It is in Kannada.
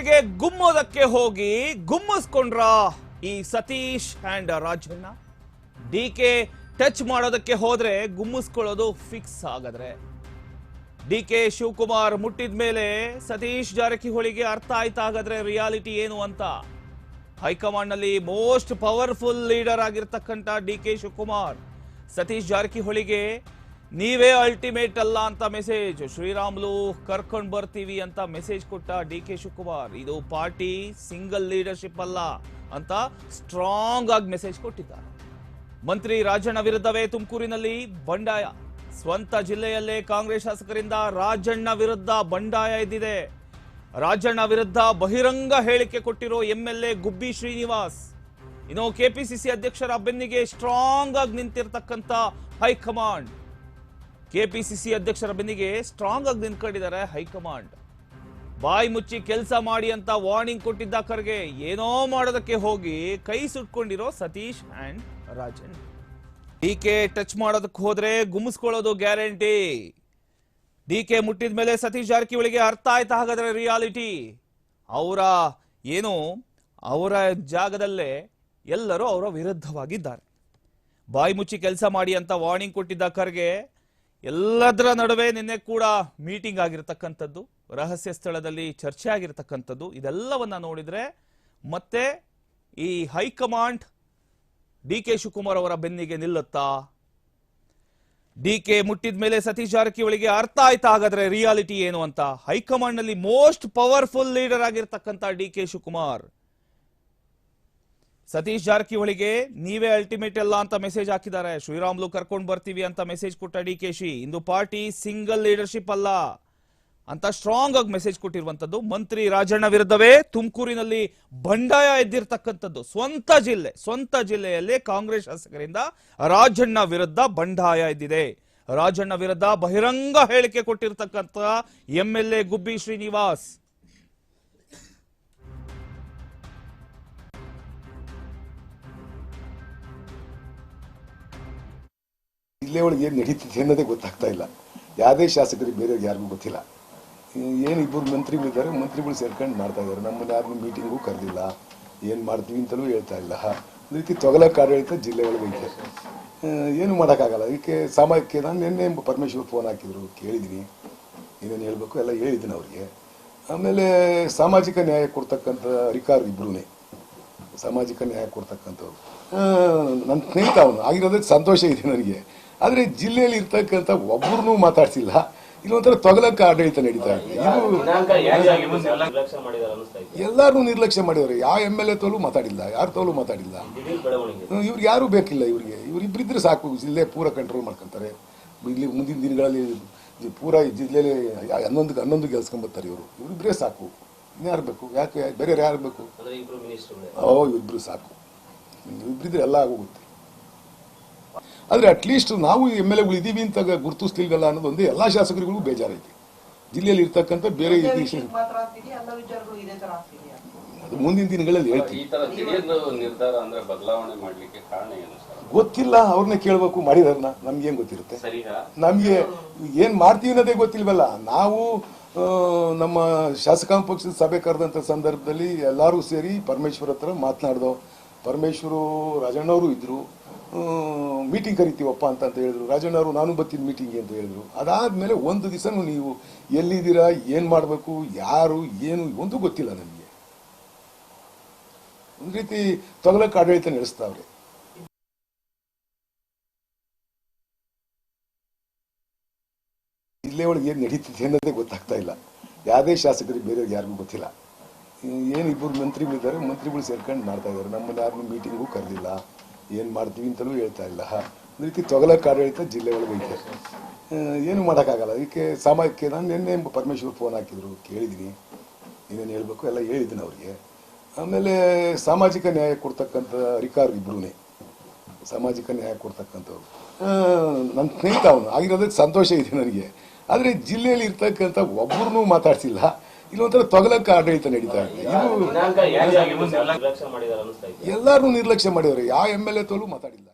ಅವರಿಗೆ ಗುಮ್ಮೋದಕ್ಕೆ ಹೋಗಿ ಗುಮ್ಮಿಸ್ಕೊಂಡ್ರ ಈ Satish and Rajanna D K touch ಮಾಡೋದಕ್ಕೆ ಹೋದ್ರೆ ಗುಮ್ಮಿಸ್ಕೊಳ್ಳೋದು ಫಿಕ್ಸ್ ಆಗದ್ರೆ. ಡಿ ಕೆ ಶಿವಕುಮಾರ್ ಮುಟ್ಟಿದ ಮೇಲೆ ಸತೀಶ್ ಜಾರಕಿಹೊಳಿಗೆ ಅರ್ಥ ಆಯ್ತಾ ಹಾಗಾದ್ರೆ ರಿಯಾಲಿಟಿ ಏನು ಅಂತ. ಹೈಕಮಾಂಡ್ನಲ್ಲಿ ಮೋಸ್ಟ್ ಪವರ್ಫುಲ್ ಲೀಡರ್ ಆಗಿರ್ತಕ್ಕಂಥ ಡಿ ಕೆ ಶಿವಕುಮಾರ್, ಸತೀಶ್ ಜಾರಕಿಹೊಳಿಗೆ ನೀವೇ ಅಲ್ಟಿಮೇಟ್ ಅಲ್ಲ ಅಂತ ಮೆಸೇಜ್ ಶ್ರೀರಾಮುಲು ಕರ್ಕೊಂಡು ಬರ್ತೀವಿ ಅಂತ ಮೆಸೇಜ್ ಕೊಟ್ಟ ಡಿ ಕೆ ಶಿವಕುಮಾರ್. ಇದು ಪಾರ್ಟಿ ಸಿಂಗಲ್ ಲೀಡರ್ಶಿಪ್ ಅಲ್ಲ ಅಂತ ಸ್ಟ್ರಾಂಗ್ ಆಗಿ ಮೆಸೇಜ್ ಕೊಟ್ಟಿದ್ದಾರೆ. ಮಂತ್ರಿ ರಾಜಣ್ಣ ವಿರುದ್ಧವೇ ತುಮಕೂರಿನಲ್ಲಿ ಬಂಡಾಯ. ಸ್ವಂತ ಜಿಲ್ಲೆಯಲ್ಲೇ ಕಾಂಗ್ರೆಸ್ ಶಾಸಕರಿಂದ ರಾಜಣ್ಣ ವಿರುದ್ಧ ಬಂಡಾಯ ಇದ್ದಿದೆ ರಾಜಣ್ಣ ವಿರುದ್ಧ ಬಹಿರಂಗ ಹೇಳಿಕೆ ಕೊಟ್ಟಿರೋ M L A Gubbi Srinivas. ಇನ್ನು ಕೆಪಿಸಿಸಿ ಅಧ್ಯಕ್ಷರ ಬೆನ್ನಿಗೆ ಸ್ಟ್ರಾಂಗ್ ಆಗಿ ನಿಂತಿರ್ತಕ್ಕಂಥ ಹೈಕಮಾಂಡ್. ಕೆಪಿಸಿಸಿ ಅಧ್ಯಕ್ಷರ ಬೆನ್ನಿಗೆ ಸ್ಟ್ರಾಂಗ್ ಆಗಿ ನಿಂತ್ಕೊಂಡಿದ್ದಾರೆ ಹೈಕಮಾಂಡ್. ಬಾಯಿ ಮುಚ್ಚಿ ಕೆಲಸ ಮಾಡಿ ಅಂತ ವಾರ್ನಿಂಗ್ ಕೊಟ್ಟಿದ್ದ ಖರ್ಗೆ, ಏನೋ ಮಾಡೋದಕ್ಕೆ ಹೋಗಿ ಕೈ ಸುಟ್ಕೊಂಡಿರೋ Satish and Rajan. D K touch ಮಾಡೋದಕ್ಕೆ ಹೋದ್ರೆ ಗುಮ್ಮಿಸ್ಕೊಳ್ಳೋದು ಗ್ಯಾರಂಟಿ ಡಿ ಕೆ ಮುಟ್ಟಿದ ಮೇಲೆ ಸತೀಶ್ ಜಾರಕಿಹೊಳಿಗೆ ಅರ್ಥ ಆಯ್ತಾ ಹಾಗಾದ್ರೆ ರಿಯಾಲಿಟಿ ಅವರ ಏನು? ಅವರ ಜಾಗದಲ್ಲೇ ಎಲ್ಲರೂ ಅವರ ವಿರುದ್ಧವಾಗಿದ್ದಾರೆ. ಬಾಯಿ ಮುಚ್ಚಿ ಕೆಲಸ ಮಾಡಿ ಅಂತ ವಾರ್ನಿಂಗ್ ಕೊಟ್ಟಿದ್ದ ಖರ್ಗೆ ಎಲ್ಲದರ ನಡುವೆ ನಿನ್ನೆ ಕೂಡ ಮೀಟಿಂಗ್ ಆಗಿರತಕ್ಕಂಥದ್ದು, ರಹಸ್ಯ ಸ್ಥಳದಲ್ಲಿ ಚರ್ಚೆ ಆಗಿರತಕ್ಕಂಥದ್ದು, ಇದೆಲ್ಲವನ್ನ ನೋಡಿದ್ರೆ ಮತ್ತೆ ಈ ಹೈಕಮಾಂಡ್ ಡಿ ಕೆ ಶಿವಕುಮಾರ್ ಅವರ ಬೆನ್ನಿಗೆ ನಿಲ್ಲುತ್ತಾ? ಡಿ ಕೆ ಮುಟ್ಟಿದ ಮೇಲೆ ಸತೀಶ್ ಜಾರಕಿಹೊಳಿಗೆ ಅರ್ಥ ಆಯ್ತಾ ಹಾಗಾದ್ರೆ ರಿಯಾಲಿಟಿ ಏನು ಅಂತ? ಹೈಕಮಾಂಡ್ನಲ್ಲಿ ಮೋಸ್ಟ್ ಪವರ್ಫುಲ್ ಲೀಡರ್ ಆಗಿರ್ತಕ್ಕಂಥ ಡಿ ಕೆ ಶಿವಕುಮಾರ್. ಸತೀಶ್ ಜಾರಕಿಹೊಳಿಗೆ ನೀವೇ ಅಲ್ಟಿಮೇಟ್ ಅಲ್ಲ ಅಂತ ಮೆಸೇಜ್ ಹಾಕಿದ್ದಾರೆ. ಶ್ರೀರಾಮ್ಲು ಕರ್ಕೊಂಡು ಬರ್ತೀವಿ ಅಂತ ಮೆಸೇಜ್ ಕೊಟ್ಟ ಡಿ ಕೆ ಶಿ. ಇಂದು ಪಾರ್ಟಿ ಸಿಂಗಲ್ ಲೀಡರ್ಶಿಪ್ ಅಲ್ಲ. ಅಂತ ಸ್ಟ್ರಾಂಗ್ ಆಗಿ ಮೆಸೇಜ್ ಕೊಟ್ಟಿರುವಂತದ್ದು ಮಂತ್ರಿ ರಾಜಣ್ಣ ವಿರುದ್ಧವೇ ತುಮಕೂರಿನಲ್ಲಿ ಬಂಡಾಯ ಎದ್ದಿರ್ತಕ್ಕಂಥದ್ದು. ಸ್ವಂತ ಜಿಲ್ಲೆ, ಸ್ವಂತ ಜಿಲ್ಲೆಯಲ್ಲಿ ಕಾಂಗ್ರೆಸ್ ಶಾಸಕರಿಂದ ರಾಜಣ್ಣ ವಿರುದ್ಧ ಬಂಡಾಯ ಎದ್ದಿದೆ. ರಾಜಣ್ಣ ವಿರುದ್ಧ ಬಹಿರಂಗ ಹೇಳಿಕೆ ಕೊಟ್ಟಿರ್ತಕ್ಕಂಥ ಎಂಎಲ್ಎ ಗುಬ್ಬಿ ಶ್ರೀನಿವಾಸ್. ಜಿಲ್ಲೆ ಒಳಗೆ ಏನು ನಡೀತಿದೆ ಅನ್ನೋದೇ ಗೊತ್ತಾಗ್ತಾ ಇಲ್ಲ. ಯಾವುದೇ ಶಾಸಕರಿಗೆ ಬೇರೆ ಯಾರಿಗೂ ಗೊತ್ತಿಲ್ಲ. ಏನು ಇಬ್ಬರು ಮಂತ್ರಿಗಳಿದ್ದಾರೆ ಮಂತ್ರಿಗಳು ಸೇರ್ಕೊಂಡು ಮಾಡ್ತಾ ಇದ್ದಾರೆ. ನಮ್ಮನ್ನ ಯಾರನ್ನೂ ಮೀಟಿಂಗು ಕರೆದಿಲ್ಲ. ಏನು ಮಾಡ್ತೀವಿ ಅಂತಲೂ ಹೇಳ್ತಾ ಇಲ್ಲ. ಒಂದು ರೀತಿ ತೊಗಲಕ್ಕೆ ಆಡಳಿತ ಜಿಲ್ಲೆ ಒಳಗೆ ಐತೆ. ಏನು ಮಾಡೋಕ್ಕಾಗಲ್ಲ. ಅದಕ್ಕೆ ಸಾಮಾಜಿಕ ನಾನು ನಿನ್ನೆ ಪರಮೇಶ್ವರ್ ಫೋನ್ ಹಾಕಿದ್ರು. ಕೇಳಿದ್ದೀನಿ ಏನೇನು ಹೇಳಬೇಕು ಎಲ್ಲ ಹೇಳಿದ್ದೀನಿ ಅವರಿಗೆ. ಆಮೇಲೆ ಸಾಮಾಜಿಕ ನ್ಯಾಯ ಕೊಡ್ತಕ್ಕಂಥ ಅಧಿಕಾರ ಇಬ್ಬರೂ ಸಾಮಾಜಿಕ ನ್ಯಾಯ ಕೊಡ್ತಕ್ಕಂಥವ್ರು. ನನ್ನ ಸ್ನೇಹಿತ ಅವನು. ಆಗಿರೋದಕ್ಕೆ ಸಂತೋಷ ಇದೆ ನನಗೆ. ಆದರೆ ಜಿಲ್ಲೆಯಲ್ಲಿ ಇರ್ತಕ್ಕಂಥ ಒಬ್ಬರನ್ನೂ ಮಾತಾಡ್ಸಿಲ್ಲ. ಇಲ್ಲೊಂಥರ ತೊಗಲಕ್ಕೆ ಆಡಳಿತ ನಡೀತಾ ಇದೆ. ಇದು ಎಲ್ಲಾರು ನಿರ್ಲಕ್ಷ್ಯ ಮಾಡಿದ್ದಾರೆ. ಯಾವ ಎಂ ಎಲ್ ಎ ತೋಲು ಮಾತಾಡಿಲ್ಲ ಯಾರ ತೋಲು ಮಾತಾಡಿಲ್ಲ. ಇವ್ರಿಗೆ ಯಾರೂ ಬೇಕಿಲ್ಲ ಇವರಿಗೆ. ಇವ್ರು ಇಬ್ಬರಿದ್ರೆ ಸಾಕು ಜಿಲ್ಲೆ ಪೂರ ಕಂಟ್ರೋಲ್ ಮಾಡ್ಕೊಂತಾರೆ. ಇಲ್ಲಿ ಮುಂದಿನ ದಿನಗಳಲ್ಲಿ ಪೂರ ಜಿಲ್ಲೆಯಲ್ಲಿ ಹನ್ನೊಂದು ಹನ್ನೊಂದು ಗೆಲ್ಸ್ಕೊಂಬರ್ತಾರೆ ಇವರು. ಇವರಿಬ್ಬರೇ ಸಾಕು. ಇನ್ಯಾರು ಬೇಕು? ಯಾಕೆ ಬೇರೆ ಯಾರು ಬೇಕು? ಓ ಇಬ್ರು ಸಾಕು. ಇಬ್ಬರಿದ್ರೆ ಎಲ್ಲ ಆಗೋಗುತ್ತೆ. ಆದರೆ ಅಟ್ಲೀಸ್ಟ್ ನಾವು ಎಂ ಎಲ್ ಎಗಳು ಇದ್ದೀವಿ ಅಂತ ಗುರುತಿಸ್ಲಿಲ್ವಲ್ಲ ಅನ್ನೋದೊಂದು ಒಂದೇ ಎಲ್ಲ ಶಾಸಕರಿಗೂ ಬೇಜಾರೈತಿ ಜಿಲ್ಲೆಯಲ್ಲಿ ಇರ್ತಕ್ಕಂಥ ಬೇರೆ ಅದು ಮುಂದಿನ ದಿನಗಳಲ್ಲಿ ಹೇಳ್ತೀವಿ ಈ ತರ ದಿಢೀರ್ ನಿರ್ಧಾರ ಅಂದ್ರೆ ಬದಲಾವಣೆ ಮಾಡ್ಲಿಕ್ಕೆ ಕಾರಣ ಏನು ಸರ್? ಗೊತ್ತಿಲ್ಲ ಅವ್ರನ್ನ ಕೇಳಬೇಕು ಮಾಡಿದಾರನ ನಮ್ಗೇನು ಗೊತ್ತಿರುತ್ತೆ? ನಮಗೆ ಏನು ಏನ್ ಮಾಡ್ತೀವಿ ಅನ್ನೋದೇ ಗೊತ್ತಿಲ್ವಲ್ಲ. ನಾವು ನಮ್ಮ ಶಾಸಕಾಂಗ ಪಕ್ಷದ ಸಭೆ ಕರೆದಂತ ಸಂದರ್ಭದಲ್ಲಿ ಎಲ್ಲರೂ ಸೇರಿ ಪರಮೇಶ್ವರ್ ಹತ್ರ ಮಾತನಾಡ್ದೋ ಪರಮೇಶ್ವರು ರಾಜಣ್ಣವರು ಇದ್ರು. ಮೀಟಿಂಗ್ ಕರಿತೀವಪ್ಪ ಅಂತ ಅಂತ ಹೇಳಿದ್ರು ರಾಜಣ್ಣವರು ನಾನು ಬರ್ತೀನಿ ಮೀಟಿಂಗ್ ಅಂತ ಹೇಳಿದ್ರು. ಅದಾದ್ಮೇಲೆ ಒಂದು ದಿವಸನೂ ನೀವು ಎಲ್ಲಿದ್ದೀರಾ, ಏನು ಮಾಡಬೇಕು, ಯಾರು, ಏನು, ಒಂದು ಗೊತ್ತಿಲ್ಲ ನನಗೆ ಒಂದು ರೀತಿ ತೊಗಲಕ್ಕೆ ಆಡಳಿತ ನಡೆಸ್ತಾವ್ರೆ. ಜಿಲ್ಲೆ ಒಳಗೆ ಏನು ನಡೀತಿದೆ ಅನ್ನೋದೇ ಗೊತ್ತಾಗ್ತಾ ಇಲ್ಲ. ಯಾವುದೇ ಶಾಸಕರಿಗೆ, ಬೇರೆಯವ್ರಿಗೆ ಯಾರಿಗೂ ಗೊತ್ತಿಲ್ಲ. ಏನು ಇಬ್ಬರು ಮಂತ್ರಿಗಳಿದ್ದಾರೆ, ಮಂತ್ರಿಗಳು ಸೇರ್ಕೊಂಡು ಮಾಡ್ತಾ ಇದ್ದಾರೆ. ನಮ್ಮನ್ನು ಯಾರನ್ನೂ ಮೀಟಿಂಗು ಕರೆದಿಲ್ಲ. ಏನು ಮಾಡ್ತೀವಿ ಅಂತಲೂ ಹೇಳ್ತಾ ಇಲ್ಲ. ರೀತಿ ತೊಗಲಕ್ಕೆ ಆಡಳಿತ ಜಿಲ್ಲೆ ಒಳಗೆ ಐತೆ. ಆ, ಏನು ಮಾಡೋಕ್ಕಾಗಲ್ಲ. ಅದಕ್ಕೆ ಸಾಮಾಜಿಕ ನಾನು ನಿನ್ನೆ ಪರಮೇಶ್ವರ್ ಫೋನ್ ಹಾಕಿದ್ರು ಕೇಳಿದ್ದೀನಿ ಏನೇನು ಹೇಳಬೇಕು? ಎಲ್ಲ ಹೇಳಿದ್ದೀನಿ ಅವರಿಗೆ. ಆಮೇಲೆ ಸಾಮಾಜಿಕ ನ್ಯಾಯ ಕೊಡ್ತಕ್ಕಂಥ ಅಧಿಕಾರ ಇಬ್ಬರೂ ಸಾಮಾಜಿಕ ನ್ಯಾಯ ಕೊಡ್ತಕ್ಕಂಥವ್ರು. ನನ್ನ ಸ್ನೇಹಿತ ಅವನು. ಆಗಿರೋದಕ್ಕೆ ಸಂತೋಷ ಇದೆ ನನಗೆ. ಆದರೆ ಜಿಲ್ಲೆಯಲ್ಲಿ ಇರ್ತಕ್ಕಂಥ ಒಬ್ಬರನ್ನೂ ಮಾತಾಡ್ಸಿಲ್ಲ. ಇಲ್ಲೊಂಥರ ತೊಗಲಕ್ಕ ಆಡಳಿತ ನಡೀತಾ ಇದೆ. ಇದು ಎಲ್ಲರೂ ನಿರ್ಲಕ್ಷ್ಯ ಮಾಡಿದ್ದಾರೆ ಯಾವ ಎಂ ಎಲ್ ಎ ತೋಲು ಮಾತಾಡಿಲ್ಲ.